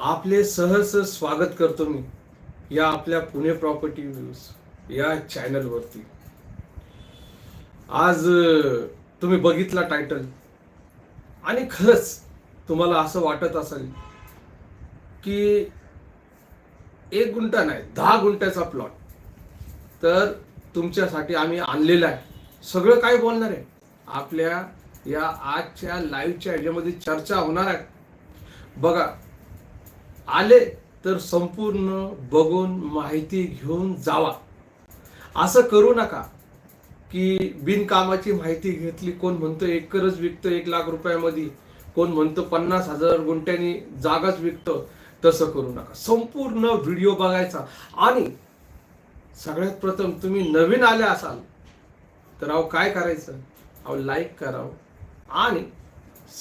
आपले सहज स्वागत करतो मी या आपल्या पुणे प्रॉपर्टी न्यूज या चॅनलवरती आज तुम्ही बघितला टायटल आणि खरंच तुम्हाला असं वाटत असेल की एक गुंठा नाही दहा गुंठ्याचा प्लॉट तर तुमच्यासाठी आम्ही आणलेला आहे. सगळं काय बोलणार आहे? आपल्या या आजच्या लाईव्हच्या ह्याच्यामध्ये चर्चा होणार आहे. बघा आले तर संपूर्ण बघून माहिती घेऊन जावा. असं करू नका की बिनकामाची माहिती घेतली कोण म्हणतो एकरच विकतो एक लाख रुपयामध्ये कोण म्हणतो पन्नास हजार गुंठ्यांनी जागाच विकतो तसं करू नका. संपूर्ण व्हिडिओ बघायचा. आणि सगळ्यात प्रथम तुम्ही नवीन आले असाल तर अहो काय करायचं? अहो लाईक करावं. आणि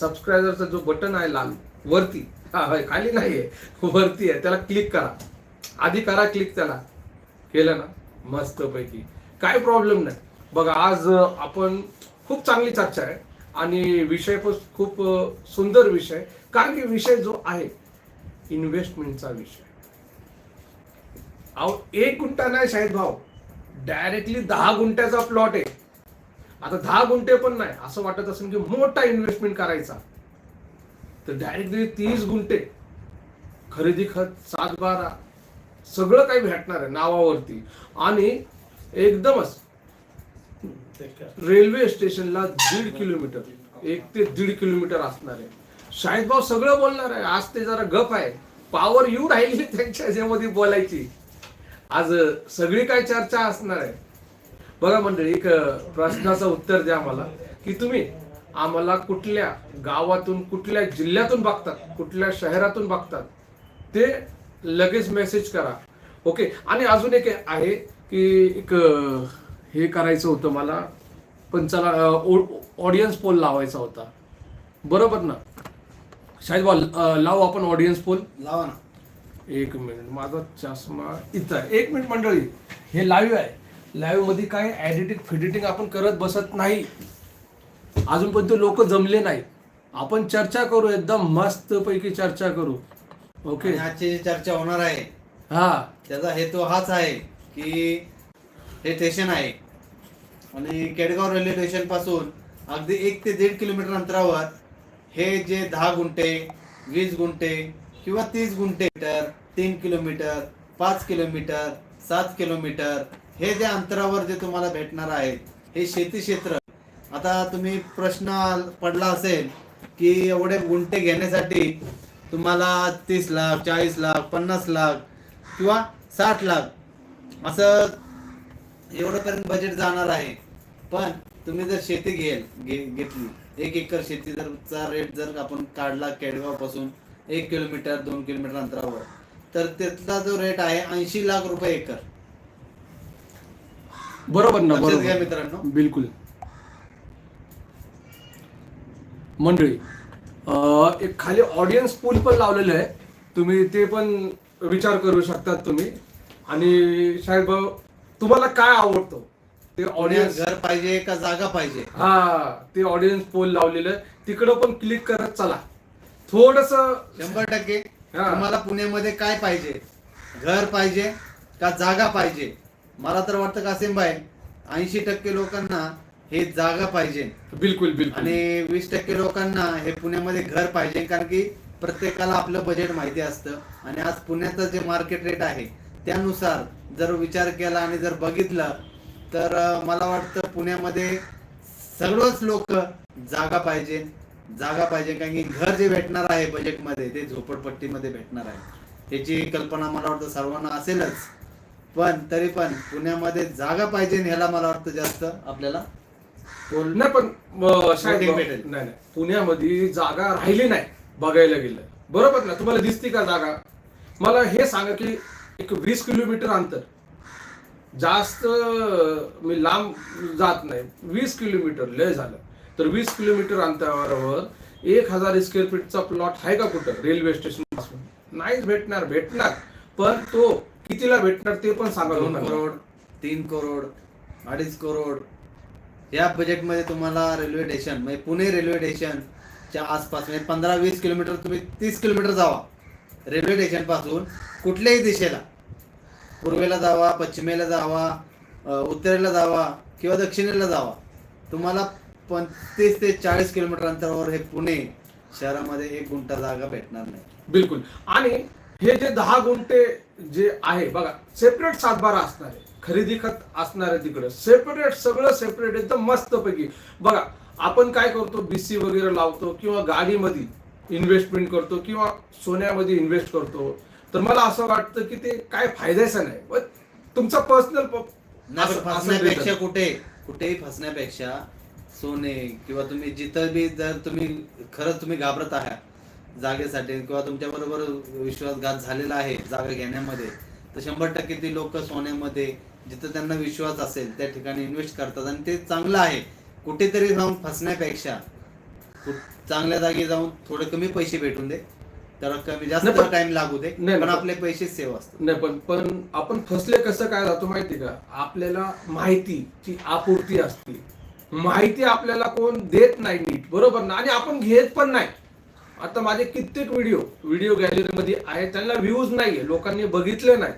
सबस्क्रायबरचा जो बटन आहे लाल वरती हा खाली नाही आहे वरती आहे. त्याला क्लिक करा. आधी करा क्लिक त्याला. केलं ना? मस्त पैकी काय प्रॉब्लेम नाही. बघा आज आपण खूप चांगली चर्चा आहे. आणि विषय पण खूप सुंदर विषय कारण की विषय जो आहे इन्व्हेस्टमेंटचा विषय. अहो एक गुंठा नाही शाहिद भाऊ. डायरेक्टली दहा गुंठ्याचा प्लॉट आहे. आता दहा गुंठे पण नाही. असं वाटत असेल की मोठा इन्व्हेस्टमेंट करायचा. तर डायरेक्टली म्हणजे तीस गुंठे. खरेदी खत सात बारा. सगळं काही भेटणार आहे नावावरती. आणि एकदमच रेल्वे स्टेशनला दीड किलोमीटर एक ते दीड किलोमीटर असणार आहे. शाहिद भाऊ सगळं बोलणार आहे. आज ते जरा गप आहे. पॉवर येऊ राहिली त्यांच्या ह्याच्यामध्ये बोलायची. आज सगळी काय चर्चा असणार आहे. बघा मंडळी एक प्रश्नाचं उत्तर द्या मला की तुम्ही आम्हाला कुठल्या गावातून कुठल्या जिल्ह्यातून बघतात कुठल्या शहरातून बघतात ते लगेच मेसेज करा. ओके आणि अजून एक आहे की एक हे करायचं होतं मला. पण चला ऑडियन्स पोल लावायचा होता. बरोबर ना? शाहीद अं, लावू आपण ऑडियन्स पोल लावा ना. एक मिनिट माझा चष्मा इथं आहे. एक मिनिट मंडळी हे लाईव्ह आहे. लाईव्हमध्ये काय एडिटिंग फिडिटिंग आपण करत बसत नाही. अजूनपर्यंत लोक जमले नाही आपण चर्चा करू एकदम मस्त पैकी चर्चा करू. ओके आजची जी चर्चा होणार आहे हा. त्याचा हेतू हाच आहे की हे स्टेशन आहे. आणि केडगाव रेल्वे स्टेशनपासून अगदी एक ते दीड किलोमीटर अंतरावर हे जे दहा गुंठे वीस गुंठे किंवा तीस गुंठे मीटर तीन किलोमीटर पाच किलोमीटर सात किलोमीटर हे जे अंतरावर जे तुम्हाला भेटणार आहे हे शेती क्षेत्र आता तुम्ही प्रश्न पडला असेल की एवढे गुंठे घेण्यासाठी तुम्हाला तीस लाख चाळीस लाख पन्नास लाख किंवा साठ लाख असं एवढंपर्यंत बजेट जाणार आहे. पण तुम्ही जर शेती घेल घे घेतली एक एकर शेती जर चा रेट जर आपण काढला केडगावपासून एक किलोमीटर दोन किलोमीटर अंतरावर तर त्यातला जो रेट आहे ऐंशी लाख रुपये एकर. बरोबर ना घ्या बरोबर. मित्रांनो. बिलकुल. मंडळी एक खाली ऑडियन्स पूल पण लावलेलं आहे. तुम्ही ते पण विचार करू शकतात तुम्ही. आणि भाऊ तुम्हाला काय आवडतं? ते ऑडियन्स घर पाहिजे का जागा पाहिजे? हा ते ऑडियन्स पोल लावलेलं आहे. तिकडं पण क्लिक करत चला. थोडस शंभर टक्के. तुम्हाला पुण्यामध्ये काय पाहिजे? घर पाहिजे का जागा पाहिजे? मला तर वाटतं कासिम भाई ऐंशी टक्के लोकांना हे जागा पाहिजे. बिलकुल बिलकुल. आणि वीस टक्के लोकांना हे पुण्यामध्ये घर पाहिजे कारण की प्रत्येकाला आपलं बजेट माहिती असतं. आणि आज पुण्याचं जे मार्केट रेट आहे त्यानुसार जर विचार केला आणि जर बघितलं तर मला वाटतं पुण्यामध्ये सर्वच लोक जागा पाहिजे जागा पाहिजे कारण की घर जे भेटणार आहे बजेटमध्ये ते झोपडपट्टीमध्ये भेटणार आहे. याची कल्पना मला वाटतं सर्वांना असेलच. पण तरी पण पुण्यामध्ये जागा पाहिजे ह्याला मला वाटतं जास्त आपल्याला नाही पण भेटेल. नाही नाही. पुण्यामध्ये जागा राहिली नाही बघायला गेलं. बरोबर ना? तुम्हाला दिसती का जागा? मला हे सांगा की एक वीस किलोमीटर अंतर. जास्त मी लांब जात नाही. वीस किलोमीटर लय झालं. तर वीस किलोमीटर अंतरावर एक हजार स्क्वेअर फीटचा प्लॉट आहे का कुठं? रेल्वे स्टेशनपासून. नाहीच भेटणार भेटणार. पण तो कितीला भेटणार ते पण सांगा दोन. करोड तीन करोड अडीच करोड. या बजेटमध्ये तुम्हाला रेल्वे स्टेशन म्हणजे पुणे रेल्वे स्टेशनच्या आसपास म्हणजे पंधरा वीस किलोमीटर तुम्ही तीस किलोमीटर जावा. रेल्वे स्टेशनपासून कुठल्याही दिशेला. पूर्वेला जावा पश्चिमेला जावा उत्तरेला जावा किंवा दक्षिणेला जावा. तुम्हाला पंचवीस ते चाळीस किलोमीटर अंतरावर हे पुणे शहरामध्ये एक गुंठा जागा भेटणार नाही. बिलकुल. आणि हे जे दहा गुंठे जे आहे बघा सेपरेट सातबारा असणार. आहे खरेदी खत असणार आहे तिकडे. सेपरेट सगळं सेपरेट एकदम मस्त पैकी बघा आपण काय करतो? बीसी वगैरे लावतो किंवा गाडीमध्ये इन्व्हेस्टमेंट करतो किंवा सोन्यामध्ये इन्व्हेस्ट करतो. तर मला असं वाटतं की ते काय फायद्याचं नाही. तुमचा पर्सनल फसण्यापेक्षा कुठे? कुठेही फसण्यापेक्षा सोने किंवा तुम्ही जिथं बी जर तुम्ही खरंच तुम्ही घाबरत आहात जागेसाठी किंवा तुमच्या बरोबर विश्वासघात झालेला आहे जागा घेण्यामध्ये तर शंभर टक्के ती लोक सोन्यामध्ये जिथं त्यांना विश्वास असेल त्या ठिकाणी इन्व्हेस्ट करतात आणि ते चांगलं आहे. कुठेतरी जाऊन फसण्यापेक्षा चांगल्या जागी जाऊन थोडे कमी पैसे भेटून दे. तर कमी जास्त टाइम लागू दे. नाही, पण पण- आपले पैसे सेव्ह असतात. नाही पण पण आपण फसले कसं काय जातो माहिती का? आपल्याला माहितीची आपूर्ती असते. माहिती आपल्याला कोण देत नाही नीट बरोबर ना? आणि आपण घेत पण नाही. आता माझे कित्येक व्हिडिओ व्हिडिओ गॅलरीमध्ये आहे. त्यांना व्ह्यूज नाहीये. लोकांनी बघितले नाही.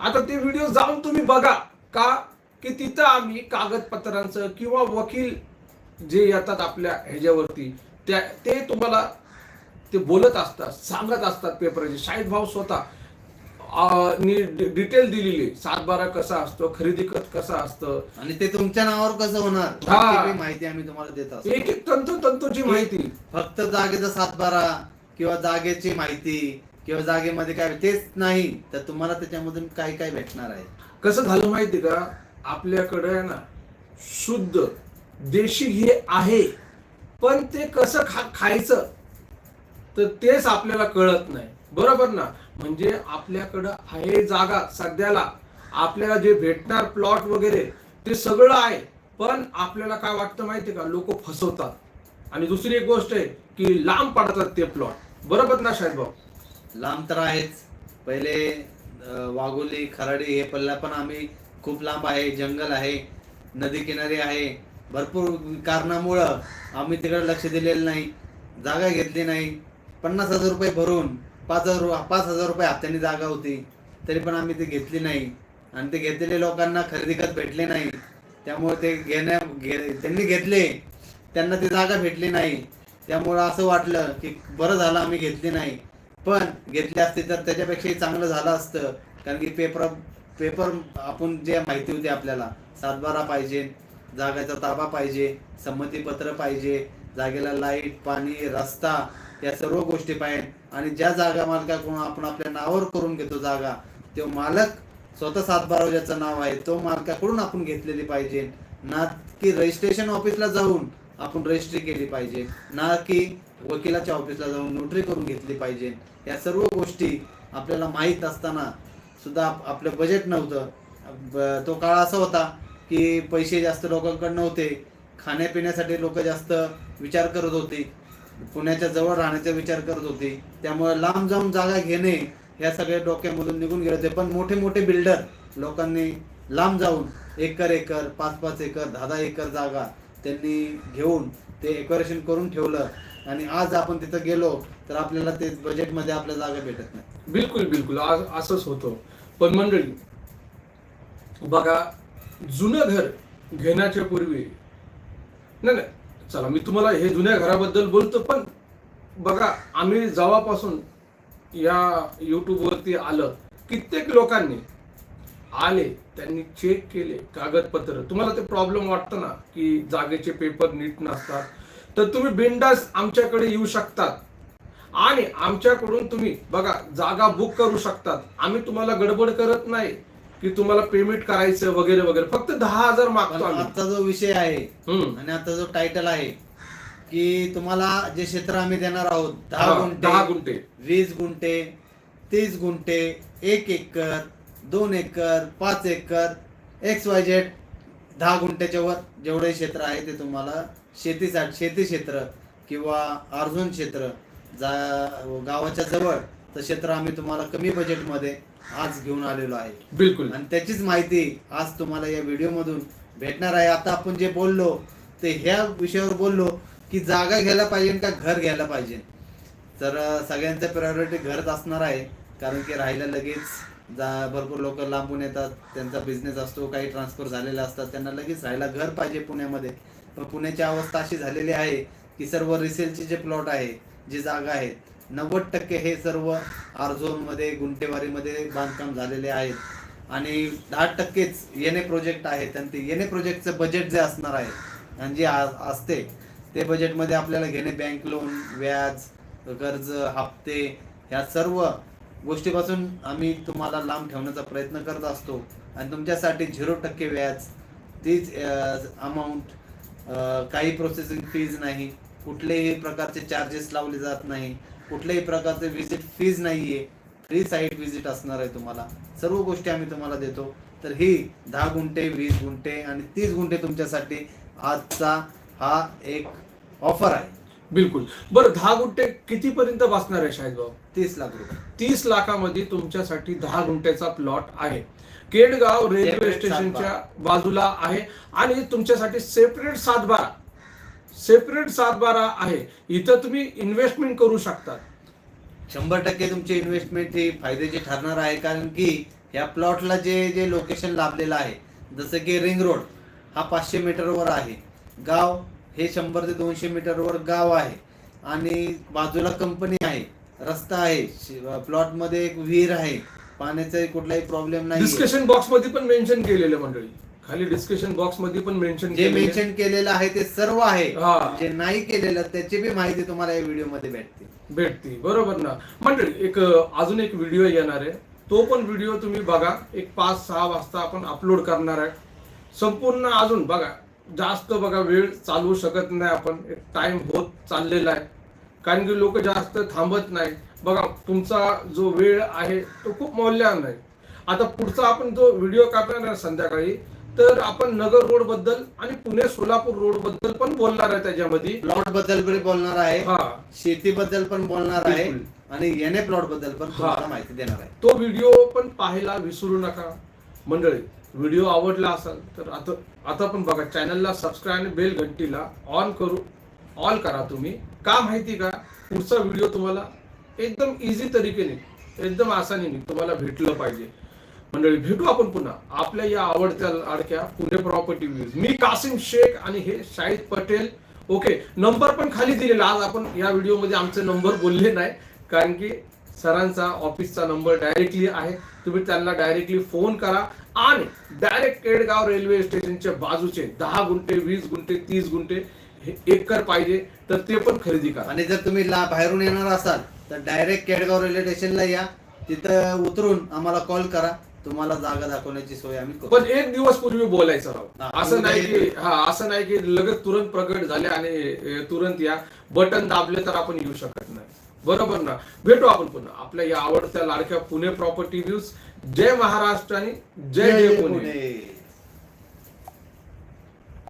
आता ते व्हिडिओ जाऊन तुम्ही बघा. का? की तिथं आम्ही कागदपत्रांचं किंवा वकील जे येतात आपल्या ह्याच्यावरती त्या ते तुम्हाला ते बोलत असतात सांगत असतात पेपरचे. शाहिद भाऊ स्वतः डिटेल दिलेली. सातबारा कसा असतो खरेदी खत कसं असतं. आणि ते तुमच्या नावावर कसं होणार? हा. माहिती आम्ही तुम्हाला देत असतो. एक एक तंतोतंतोची माहिती. फक्त जागेचा सातबारा किंवा जागेची माहिती. किंवा जागेमध्ये काय तेच नाही तर तुम्हाला त्याच्यामधून काय काय भेटणार आहे? कसं झालं माहिती का? आपल्याकडे ना शुद्ध देशी हे आहे पण ते कसं खा खायचं तर तेच आपल्याला कळत नाही. बरोबर ना? म्हणजे आपल्याकडं आहे जागा सध्याला. आपल्याला जे भेटणार प्लॉट वगैरे ते सगळं आहे. पण आपल्याला काय वाटतं माहिती का? लोक फसवतात. आणि दुसरी एक गोष्ट आहे की लांब पडतात ते प्लॉट बरोबर ना साहेब भाऊ? लांब तर आहेच. पहिले वाघोली खराडी हे पल्ला पण आम्ही खूप लांब आहे जंगल आहे नदी किनारी आहे. भरपूर कारणामुळं आम्ही तिकडे लक्ष दिलेलं नाही जागा घेतली नाही. पन्नास हजार रुपये भरून पाच हजार रु- पाच हजार रुपये हप्त्याने जागा होती. तरी पण आम्ही ती घेतली नाही. आणि ते घेतलेले लोकांना खरेदी खत भेटले नाही. त्यामुळे ते घेण्या घे- त्यांनी घेतले. त्यांना ती जागा भेटली नाही. त्यामुळं असं वाटलं की बरं झालं आम्ही घेतली नाही. पण घेतली असते तर त्याच्यापेक्षाही चांगलं झालं असतं. कारण की पेपर पेपर आपण जे माहिती होती आपल्याला सातबारा पाहिजे जागेचा ताबा पाहिजे संमतीपत्र पाहिजे जागेला लाइट पाणी रस्ता या सर्व गोष्टी पाहिजे. आणि ज्या जागा मालकाकडून आपण आपल्या नावावर करून घेतो जागा तो मालक स्वतः सातबारा ज्याचं नाव आहे तो मालकाकडून आपण घेतलेली पाहिजे. ना की रजिस्ट्रेशन ऑफिसला जाऊन आपण रजिस्ट्री केली पाहिजे. ना की वकिलाच्या ऑफिसला जाऊन नोटरी करून घेतली पाहिजे. या सर्व गोष्टी आपल्याला माहीत असताना सुद्धा आप- आपलं बजेट नव्हतं. ब- तो काळ असा होता की पैसे जास्त लोकांकडे नव्हते खाण्यापिण्यासाठी लोक जास्त विचार करत होते. पुण्याच्या जवळ राहण्याचा विचार करत होते. त्यामुळे लांब जाऊन जागा घेणे या सगळ्या डोक्यामधून निघून गेले होते. पण मोठे मोठे बिल्डर लोकांनी लांब जाऊन एकर एकर पाच पाच एकर दहा दहा एकर जागा त्यांनी घेऊन ते एक्युरेशन करून ठेवलं. आणि आज आपण तिथं गेलो तर आपल्याला ते बजेटमध्ये आपल्या जागा भेटत नाही. बिलकुल बिलकुल. आज असंच होतं. पण मंडळी बघा जुनं घर घेण्याच्या पूर्वी नाही नाही. चला मी तुम्हाला हे जुन्या घराबद्दल बोलतो पण बघा आम्ही जेव्हापासून या युट्यूबवरती आलं कित्येक लोकांनी आले त्यांनी चेक केले कागदपत्र. तुम्हाला ते प्रॉब्लेम वाटतं ना की जागेचे पेपर नीट नसतात. तर तुम्ही बिंदास आमच्याकडे येऊ शकतात. आणि आमच्याकडून तुम्ही बघा जागा बुक करू शकतात. आम्ही तुम्हाला गडबड करत नाही की तुम्हाला पेमेंट करायचं वगैरे वगैरे. फक्त दहा हजार मागतो आजचा जो विषय आहे. आणि आता जो टायटल आहे की तुम्हाला जे क्षेत्र आम्ही देणार आहोत दहा गुंठे दहा गुंठे. वीस गुंठे तीस गुंठे एक एकर दोन एकर पाच एकर एक्स वाय झेड दहा गुंठ्याच्या वर जेवढे क्षेत्र आहे ते तुम्हाला शेतीसाठी शेती क्षेत्र किंवा अर्जुन क्षेत्र जा गावाच्या जवळ तर क्षेत्र आम्ही तुम्हाला कमी बजेटमध्ये आज घेऊन आलेलो आहे. बिलकुल. आणि त्याचीच माहिती आज तुम्हाला या व्हिडिओमधून भेटणार आहे. आता आपण जे बोललो ते ह्या विषयावर बोललो की जागा घ्यायला पाहिजे का घर घ्यायला पाहिजे. तर सगळ्यांचं प्रायोरिटी घरच असणार आहे. कारण की राहायला लगेच जा भरपूर लोक लांबून येतात त्यांचा बिझनेस असतो काही ट्रान्सफर झालेले असतात त्यांना लगेच राहायला घर पाहिजे पुण्यामध्ये. पण पुण्याची अवस्था अशी झालेली आहे की सर्व रिसेलचे जे प्लॉट आहे जी जागा आहेत नव्वद टक्के हे सर्व आरझोनमध्ये गुंटेवारीमध्ये बांधकाम झालेले आहेत. आणि दहा टक्केच येणे प्रोजेक्ट आहेत आणि ते येणे प्रोजेक्टचं बजेट जे असणार आहे आणि जे आ- असते ते बजेटमध्ये आपल्याला घेणे बँक लोन व्याज कर्ज हप्ते ह्या सर्व गोष्टीपासून आम्ही तुम्हाला लांब ठेवण्याचा प्रयत्न करत असतो. आणि तुमच्यासाठी झिरो टक्के व्याज तीच अमाऊंट काही प्रोसेसिंग फीज नाही. कुठलेही प्रकारचे चार्जेस लावले जात नाही. कुठल्याही प्रकारचे व्हिजिट फीज नाही आहे फ्री साईट व्हिजिट असणार आहे तुम्हाला. सर्व गोष्टी आम्ही तुम्हाला देतो. तर ही दहा गुंठे वीस गुंठे आणि तीस गुंठे तुमच्यासाठी आजचा हा एक ऑफर आहे. बिलकुल. बरं दहा गुंठे कितीपर्यंत बसणार आहे शाहीद भाऊ? तीस लाख रुपये. तीस लाखामध्ये तुमच्यासाठी दहा गुंठ्याचा प्लॉट आहे. केडगाव रेल्वे स्टेशनच्या बाजूला आहे आणि तुमच्यासाठी सेपरेट सातबारा. सेपरेट सातबारा आहे. इथं तुम्ही इन्व्हेस्टमेंट करू शकता. शंभर टक्के तुमची इन्व्हेस्टमेंट ही फायद्याची ठरणार आहे कारण की या प्लॉटला जे जे लोकेशन लाभलेलं आहे जसं की रिंग रोड हा पाचशे मीटरवर आहे. गाव हे शंभर ते दोनशे मीटरवर गाव आहे आणि बाजूला कंपनी आहे रस्ता आहे प्लॉटमध्ये एक विहीर आहे पाण्याचा कुठलाही प्रॉब्लेम नाही डिस्कशन बॉक्समध्ये पण मेन्शन केलेलं मंडळी. खाली डिस्कशन बॉक्समध्ये पण मेन्शन जे मेन्शन केलेलं आहे ते सर्व आहे. हा. जे नाही केलेलं त्याची बी माहिती तुम्हाला या व्हिडिओमध्ये भेटते. भेटती. बरोबर ना. मंडळी एक अजून एक व्हिडिओ येणार आहे. तो पण व्हिडिओ तुम्ही बघा. एक पाच सहा वाजता आपण अपलोड करणार आहे. संपूर्ण अजून बघा. जास्त बघा वेळ चालवू शकत नाही आपण. एक टाइम होत चाललेला आहे. कारण की लोक जास्त थांबत नाही. बघा तुमचा जो वेळ आहे तो खूप मौल्यवान आहे आता पुढचा आपण जो व्हिडिओ काढणार आहे संध्याकाळी तर आपण नगर रोडबद्दल आणि पुणे सोलापूर रोडबद्दल पण बोलणार आहे त्याच्यामध्ये. प्लॉटबद्दल बी बोलणार आहे. हा. शेतीबद्दल पण बोलणार आहे. आणि येणे प्लॉटबद्दल पण तुम्हाला. माहिती देणार आहे. तो व्हिडिओ पण पाहायला विसरू नका मंडळी. व्हिडिओ आवडला असेल तर आता आता पण बघा चॅनलला सबस्क्राईब आणि बेल घंटीला ऑन करू ऑल करा तुम्ही. का माहिती का? पुढचा व्हिडिओ तुम्हाला एकदम इझी तरीकेने एकदम आसानीने तुम्हाला भेटलं पाहिजे. मंडळी भेटू आपण पुन्हा. आपल्या या आवडत्या लाडक्या पुणे प्रॉपर्टी व्ह्यूज मी कासिम शेख आणि हे शाहिद पटेल. ओके नंबर पण खाली दिलेला. आज आपण या व्हिडिओमध्ये आमचे नंबर बोलले नाही. कारण की सरांचा ऑफिसचा नंबर डायरेक्टली आहे. तुम्ही त्यांना डायरेक्टली फोन करा आणि डायरेक्ट केडगाव रेल्वे स्टेशनच्या बाजूचे दहा गुंठे वीस गुंठे तीस गुंठे हे एकर पाहिजे तर ते पण खरेदी करा. आणि जर तुम्ही ला बाहेरून येणार असाल तर डायरेक्ट केडगाव रेल्वे स्टेशनला या. तिथं उतरून आम्हाला कॉल करा. तुम्हाला जागा दाखवण्याची सोय आम्ही करू पण एक दिवस पूर्वी बोलायचं राव. असं नाही की हा असं नाही की लगेच तुरंत प्रकट झाले आणि तुरंत या. बटन दाबले तर आपण येऊ शकत नाही. बरोबर ना. भेटू आपण पुन्हा. आपल्या या आवडत्या लाडक्या पुणे प्रॉपर्टी न्यूज जय महाराष्ट्र आणि जय जय पुणे. पुणे.